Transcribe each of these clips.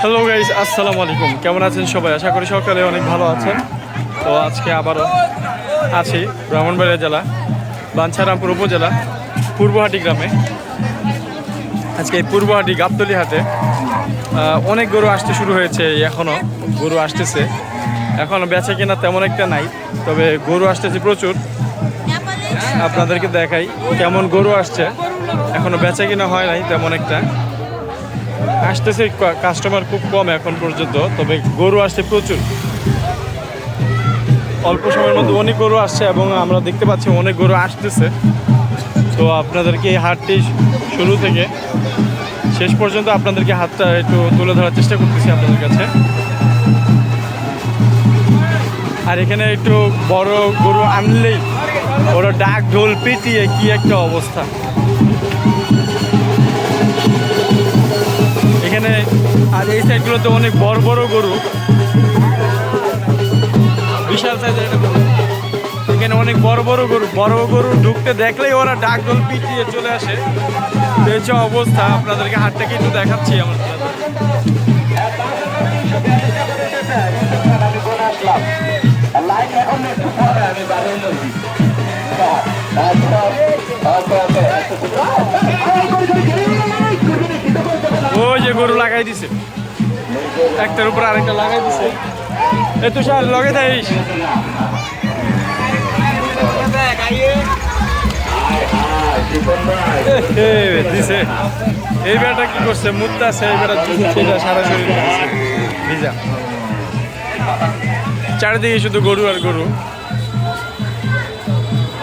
Hello guys আসসালামু আলাইকুম কেমন আছেন সবাই? আশা করি সকালে অনেক ভালো আছেন। তো আজকে আবারও আছি ব্রাহ্মণবাড়িয়া জেলা, বাঞ্ছারামপুর উপজেলা, পূর্বহাটি গ্রামে। আজকে পূর্বহাটি গাবতলি হাটে অনেক গরু আসতে শুরু হয়েছে এখনও গরু আসতেছে। এখনও বেচা কেনা তেমন একটা নাই, তবে গরু আসতেছে প্রচুর। আপনাদেরকে দেখাই কেমন গরু আসছে। এখনও বেচা কিনা হয় নাই তেমন একটা। আসতেছে কাস্টমার খুব কম এখন পর্যন্ত, তবে গরু আসছে প্রচুর। অল্প সময়ের মধ্যে অনেক গরু আসছে এবং আমরা দেখতে পাচ্ছি অনেক গরু আসতেছে। তো আপনাদেরকে এই হাটটি শুরু থেকে শেষ পর্যন্ত আপনাদেরকে হাতটা একটু তুলে ধরার চেষ্টা করতেছি আপনাদের কাছে। আর এখানে একটু বড় গরু আনলেই ওরা ডাক ঢোল পিটিয়ে কি একটা অবস্থা। এখানে আর এই সাইডগুলোতে অনেক বড় বড় গরু বিশাল সাইজের গরু এখানে অনেক বড় বড় গরু বড় গরু ঢুকতে দেখলেই ওরা ডাক ঢোল পিটিয়ে চলে আসে যে অবস্থা আপনাদেরকে হাটটাকে একটু দেখাচ্ছি আমার আমি গরু লাগাই দিছে। একটার উপর আরেকটা লাগাই দিছে। এ তুষার লগে কি করছে? সারা শরীর চারিদিকে শুধু গরু আর গরু।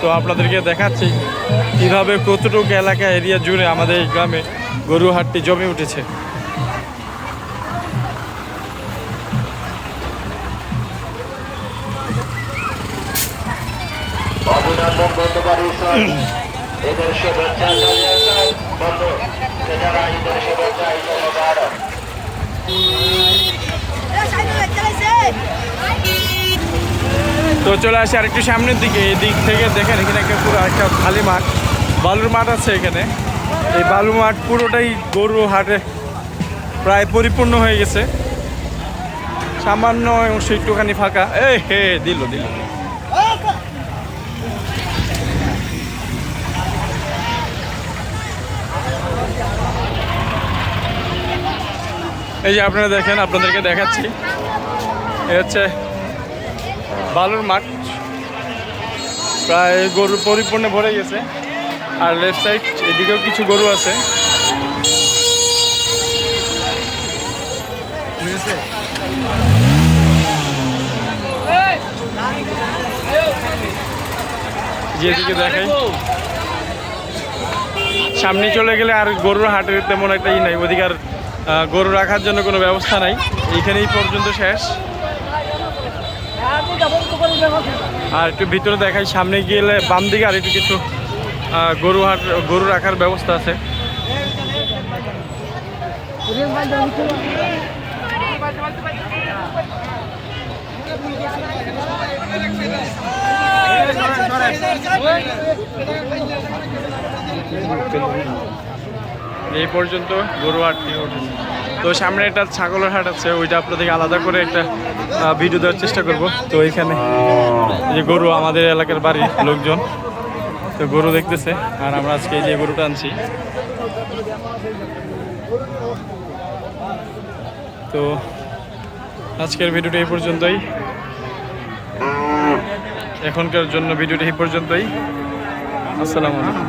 তো আপনাদেরকে দেখাচ্ছি কীভাবে কতটুকু এলাকা এরিয়া জুড়ে আমাদের এই গ্রামে গরু হাটটি জমে উঠেছে। তো চলে আসি আরেকটু সামনের দিকে, এই দিক থেকে দেখেন এখানে একটা পুরো একটা খালি মাঠ, বালুর মাঠ আছে এখানে। এই বালু মাঠ পুরোটাই গরু হাটে প্রায় পরিপূর্ণ হয়ে গেছে। সামান্য অংশ একটুখানি ফাঁকা। এ হে, দিল দিল। এই যে আপনারা দেখেন, আপনাদেরকে দেখাচ্ছি। এই হচ্ছে বালুর মাঠ। প্রায় গরু পরিপূর্ণ ভরে গেছে। আর লেফট সাইড এদিকেও কিছু গরু আছে। দেখাই। সামনে চলে গেলে আর গরুর হাটের তেমন একটা ই নাই। ওদিকে আর গরু রাখার জন্য কোনো ব্যবস্থা নাই। এইখানেই পর্যন্ত শেষ। আর একটু ভিতরে দেখাই, সামনে গেলে বাম দিকে আর একটু কিছু গরু হাট, গরু রাখার ব্যবস্থা আছে। এই পর্যন্ত গরু উঠেছে তো সামনে একটা ছাগলের হাট আছে, ওইটা আপনাদেরকে আলাদা করে একটা ভিডিও দেওয়ার চেষ্টা করব। তো এখানে যে গরু, আমাদের এলাকার বাড়ির লোকজন। তো গরু দেখতেছে, আর আমরা আজকে যে গরুটা আনছি। তো আজকের ভিডিওটা এই পর্যন্তই। এখনকার জন্য ভিডিওটি এই পর্যন্তই। আসসালামু আলাইকুম।